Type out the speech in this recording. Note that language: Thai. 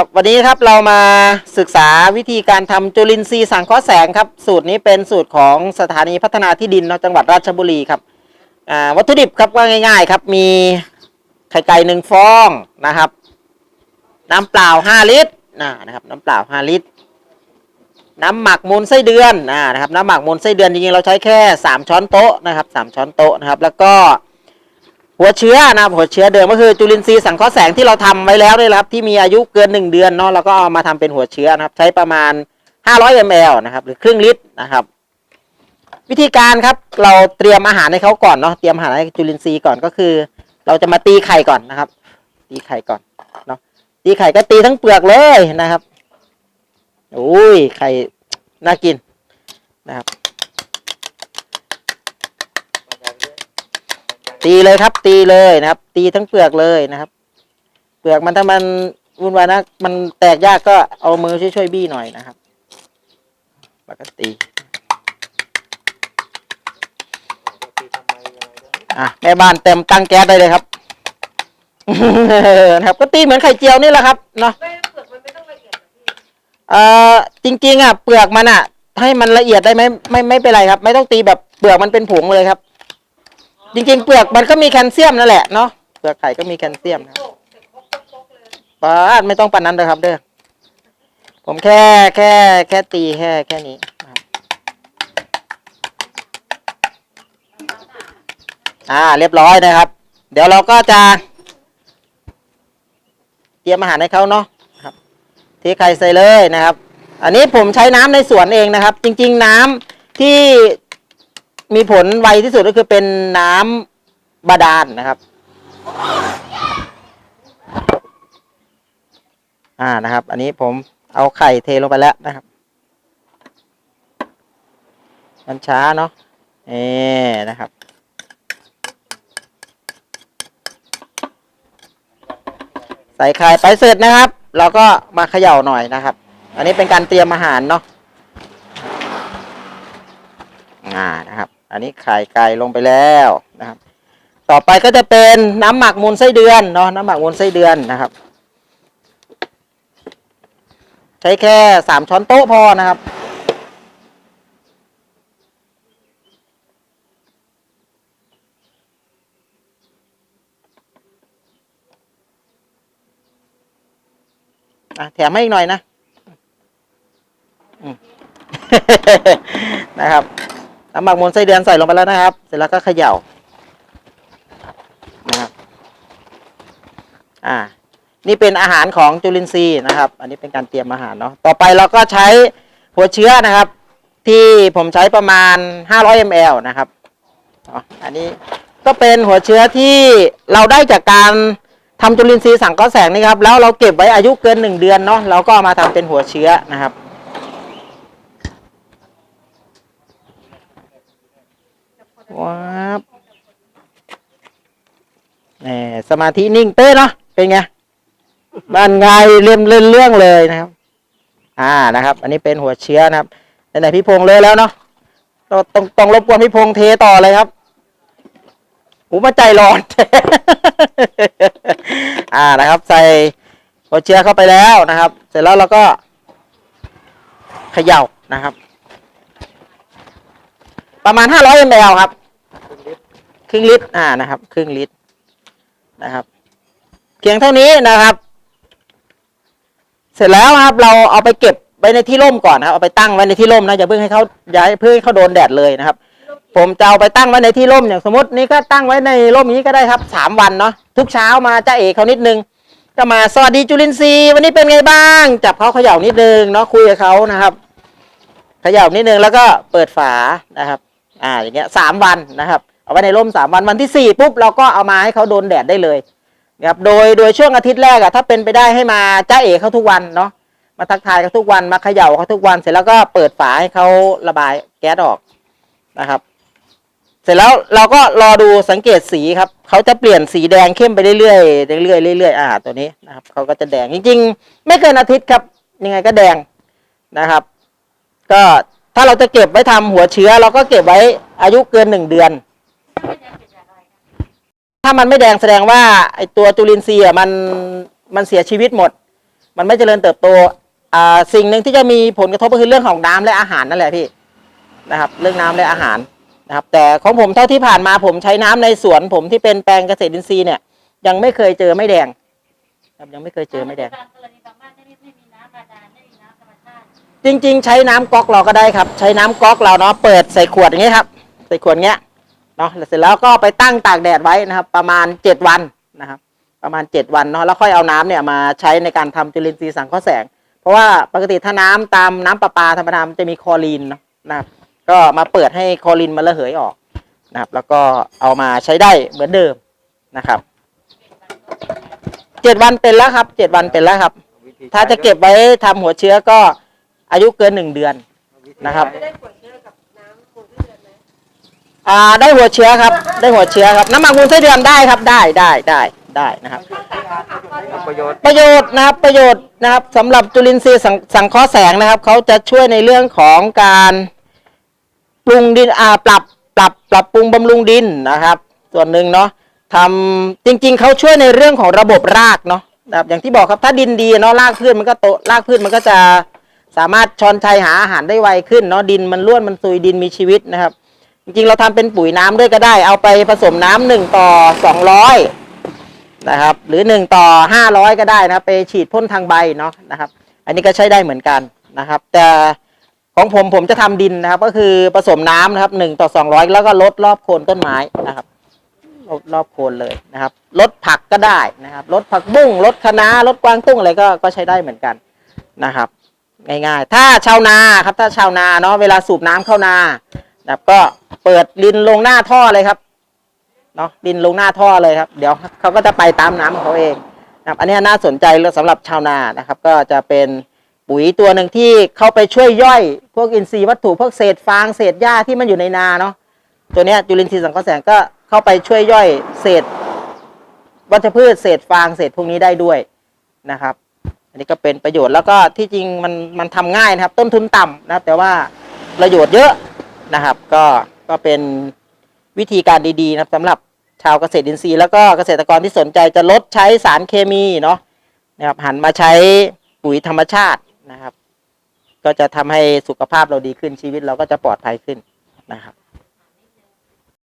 ครับวันนี้ครับเรามาศึกษาวิธีการทำจุลินทรีย์สังเคราะห์แสงครับ สูตรนี้เป็นสูตรของสถานีพัฒนาที่ดินเนจังหวัดราชบุรีครับวัตถุดิบครับว่าง่ายๆครับมีไข่ไก่หนึ่งฟองนะครับ น้ำเปล่าห้าลิตรนะครับน้ำเปล่าห้าลิตร น้ำหมักมูลไส้เดือนนะครับน้ำหมักมูลไส้เดือนจริงๆเราใช้แค่สามช้อนโต๊ะนะครับสามช้อนโต๊ะนะครับ แล้วก็ หัวเชื้อนะครับหัวเชื้อเดิมก็คือจุลินทรีย์สังเคราะห์แสงที่เราทำไว้แล้วนี่แหละครับที่มีอายุเกิน 1 เดือนเนาะเราก็เอามาทำเป็นหัวเชื้อนะครับ ใช้ประมาณ 500 ml นะครับหรือครึ่งลิตรนะครับ วิธีการครับเราเตรียมอาหารให้เขาก่อนเนาะเตรียมอาหารให้จุลินทรีย์ก่อนก็คือ เราจะมาตีไข่ก่อนนะครับ ตีไข่ก่อนเนาะตีไข่ก็ตีทั้งเปลือกเลยนะครับโอ้ยไข่น่ากินนะครับ ตีเลยครับ ตีเลยนะครับ ตีทั้งเปลือกเลยนะครับ เปลือกมันถ้ามันวุ่นวายนะมันแตกยากก็เอามือช่วยๆบี้หน่อยนะครับแล้วก็ตีอะแม่บ้านเต็มตั้งแก๊สได้เลยครับนะครับ ก็ตีเหมือนไข่เจียวนี่แหละครับเนาะเอองละเอียดหรอกพี่เอ่อจริงๆอะเปลือกมันอะ ให้มันละเอียดได้ไหมไม่ไม่เป็นไรครับ ไม่ต้องตีแบบเปลือกมันเป็นผงเลยครับ จริงๆ เปลือกมันก็มีแคลเซียมนั่นแหละเนาะเปลือกไข่ก็มีแคลเซียมนะครับโขกเสร็จครบครบครบเลยป้าดไม่ต้องปันนั้นเลยครับ เด้อผมแค่แค่ แค่ตีแค่แค่นี้อ่า เรียบร้อยนะครับ เดี๋ยวเราก็จะ เตรียมอาหารให้เขาเนาะครับเทไข่ใส่เลยนะครับ อันนี้ผมใช้น้ำในสวนเองนะครับ จริง ๆ น้ำที่ มีผลไวที่สุดก็คือเป็นน้ำบาดาลนะครับ อ่านะครับ อันนี้ผมเอาไข่เทลงไปแล้วนะครับ มันช้าเนาะเอ่นะครับใส่ไข่ไปเสร็จนะครับ เราก็มาเขย่าหน่อยนะครับ อันนี้เป็นการเตรียมอาหารเนาะอ่านะครับ อันนี้ไข่ไก่ลงไปแล้วนะครับ ต่อไปก็จะเป็นน้ำหมักมูลไส้เดือนเนาะน้ำหมักมูลไส้เดือนนะครับ ใช้แค่สามช้อนโต๊ะพอนะครับแถมให้อีกหน่อยนะนะครับ น้ำหมักมูลไส้เดือนใส่ลงไปแล้วนะครับ เสร็จแล้วก็เขย่านะครับอ่า นี่เป็นอาหารของจุลินทรีย์นะครับ อันนี้เป็นการเตรียมอาหารเนาะต่อไปเราก็ใช้หัวเชื้อนะครับ ที่ผมใช้ประมาณ 500 ml นะครับอ๋ออันนี้ก็เป็นหัวเชื้อที่เราได้จากการทำจุลินทรีย์สังเคราะห์แสงนี่ครับแล้วเราเก็บไว้อายุเกิน 1 เดือนเนาะเราก็มาทำเป็นหัวเชื้อนะครับ ว้าวแหมสมาธินิ่งเต้เนาะเป็นไงบ้านไงเรื่องเรื่องเรื่องเลยนะครับ อ่านะครับ อันนี้เป็นหัวเชื้อนะครับไหนๆพี่พงษ์เลยแล้วเนาะเราต้องต้องรบกวนพี่พงษ์เทต่อเลยครับหูมาใจร้อน อ่านะครับ ใส่หัวเชื้อเข้าไปแล้วนะครับ เสร็จแล้วเราก็เขย่านะครับ ประมาณห้าร้อยมลครับ ครึ่งลิตรอ่านะครับ ครึ่งลิตรนะครับเพียงเท่านี้นะครับ เสร็จแล้วครับ เราเอาไปเก็บไว้ในที่ร่มก่อนนะครับเอาไปตั้งไว้ในที่ร่มนะอย่าเพิ่งให้เขาอย่าให้เพิ่งให้เขาโดนแดดเลยนะครับ ผมจะเอาไปตั้งไว้ในที่ร่มอย่างสมมตินี่ก็ตั้งไว้ในร่มนี้ก็ได้ครับสามวันเนาะทุกเช้ามาจ้าเอกเขานิดนึงก็มาสวัสดีจุลินทรีย์วันนี้เป็นไงบ้าง จับเขาเขย่านิดนึงเนาะคุยกับเขานะครับเขย่านิดนึงแล้วก็เปิดฝานะครับ อ่าอย่างเงี้ยสามวันนะครับ เอาไว้ในร่มสามวันวันที่สี่ปุ๊บเราก็เอามาให้เขาโดนแดดได้เลยนะครับโดยโดยช่วงอาทิตย์แรกอะถ้าเป็นไปได้ให้มาจ้าเอกเขาทุกวันเนาะมาทักทายเขาทุกวันมาเขย่าเขาทุกวันเสร็จแล้วก็เปิดฝาให้เขาระบายแก๊สออกนะครับ เสร็จแล้วเราก็รอดูสังเกตสีครับเขาจะเปลี่ยนสีแดงเข้มไปเรื่อยๆเรื่อยๆเรื่อยๆอ่าตัวนี้นะครับเขาก็จะแดงจริง ๆ ไม่เกินอาทิตย์ครับ ยังไงก็แดงนะครับ ก็ถ้าเราจะเก็บไว้ทำหัวเชื้อ เราก็เก็บไว้อายุเกินหนึ่งเดือน ถ้ามันไม่แดงแสดงว่าไอตัวจุลินทรีย์อะมันมันเสียชีวิตหมด มันไม่เจริญเติบโตอ่าสิ่งหนึ่งที่จะมีผลกระทบก็คือเรื่องของน้ำและอาหารนั่นแหละพี่นะครับ เรื่องน้ำและอาหารนะครับ แต่ของผมเท่าที่ผ่านมาผมใช้น้ำในสวนผมที่เป็นแปลงเกษตรอินทรีย์เนี่ย ยังไม่เคยเจอไม่แดงครับยังไม่เคยเจอไม่แดงบางกรณีบางบ้านไม่มีไม่มีน้ำบาดาลไม่มีน้ำธรรมชาติจริงๆ ใช้น้ำก๊อกเราก็ได้ครับ ใช้น้ำก๊อกเราเนาะเปิดใส่ขวดอย่างเงี้ยครับ ใส่ขวดเงี้ย เนาะเสร็จแล้วก็ไปตั้งตากแดดไว้นะครับ ประมาณเจ็ดวันนะครับ ประมาณเจ็ดวันเนาะแล้วค่อยเอาน้ำเนี่ยมาใช้ในการทำจุลินทรีย์สังเคราะห์แสง เพราะว่าปกติถ้าน้ำตามน้ำประปาธรรมดามันจะมีคลอรีนเนาะนะครับก็มาเปิดให้คลอรีนมันระเหยออกนะครับ แล้วก็เอามาใช้ได้เหมือนเดิมนะครับเจ็ดวันเป็นแล้วครับเจ็ดวันเป็นแล้วครับวิธีถ้าจะเก็บไว้ทำหัวเชื้อก็อายุเกินหนึ่งเดือนวิธีนะครับ อ่าได้หัวเชื้อครับ ได้หัวเชื้อครับ น้ำหมักมูลไส้เดือนได้ครับ ได้ได้ได้ได้นะครับ ประโยชน์ประโยชน์นะครับประโยชน์นะครับสำหรับจุลินทรีย์สังสังเคราะห์แสงนะครับเขาจะช่วยในเรื่องของการปรุงดินอ่าปรับปรับปรับปรุงบำรุงดินนะครับ ส่วนหนึ่งเนาะทำจริง ๆเขาช่วยในเรื่องของระบบรากเนาะนะครับอย่างที่บอกครับถ้าดินดีเนาะรากพืชมันก็โตรากพืชมันก็จะสามารถชอนชัยหาอาหารได้ไวขึ้นเนาะดินมันร่วนมันซุยดินมีชีวิตนะครับ จริงๆเราทำเป็นปุ๋ยน้ำด้วยก็ได้ เอาไปผสมน้ำหนึ่งต่อสองร้อยนะครับ หรือหนึ่งต่อห้าร้อยก็ได้นะครับไปฉีดพ่นทางใบเนาะนะครับ อันนี้ก็ใช้ได้เหมือนกันนะครับ แต่ของผมผมจะทำดินนะครับ ก็คือผสมน้ำนะครับหนึ่งต่อสองร้อยแล้วก็ลดรอบโคนต้นไม้นะครับลดรอบโคนเลยนะครับลดผักก็ได้นะครับลดผักบุ้งลดคะน้าลดกวางตุ้งอะไรก็ก็ใช้ได้เหมือนกันนะครับ ง่ายๆ ถ้าชาวนาครับถ้าชาวนาเนาะเวลาสูบน้ำเข้านานะครับก็ เปิดดินลงหน้าท่อเลยครับเนาะดินลงหน้าท่อเลยครับ เดี๋ยวเขาก็จะไปตามน้ำของเขาเองนะครับอันนี้น่าสนใจเลยสำหรับชาวนานะครับ ก็จะเป็นปุ๋ยตัวหนึ่งที่เข้าไปช่วยย่อย พวกอินทรีย์วัตถุพวกเศษฟางเศษหญ้าที่มันอยู่ในนาเนาะตัวนี้จุลินทรีย์สังเคราะห์แสงก็เข้าไปช่วยย่อยเศษ วัชพืชเศษฟางเศษพวกนี้ได้ด้วยนะครับ อันนี้ก็เป็นประโยชน์แล้วก็ที่จริงมันมันทำง่ายนะครับ ต้นทุนต่ำนะครับ แต่ว่าประโยชน์เยอะนะครับ ก็ ก็เป็นวิธีการดีๆนะครับสำหรับชาวเกษตรอินทรีย์แล้วก็เกษตรกรที่สนใจจะลดใช้สารเคมีเนาะนะครับหันมาใช้ปุ๋ยธรรมชาตินะครับ ก็จะทำให้สุขภาพเราดีขึ้นชีวิตเราก็จะปลอดภัยขึ้นนะครับ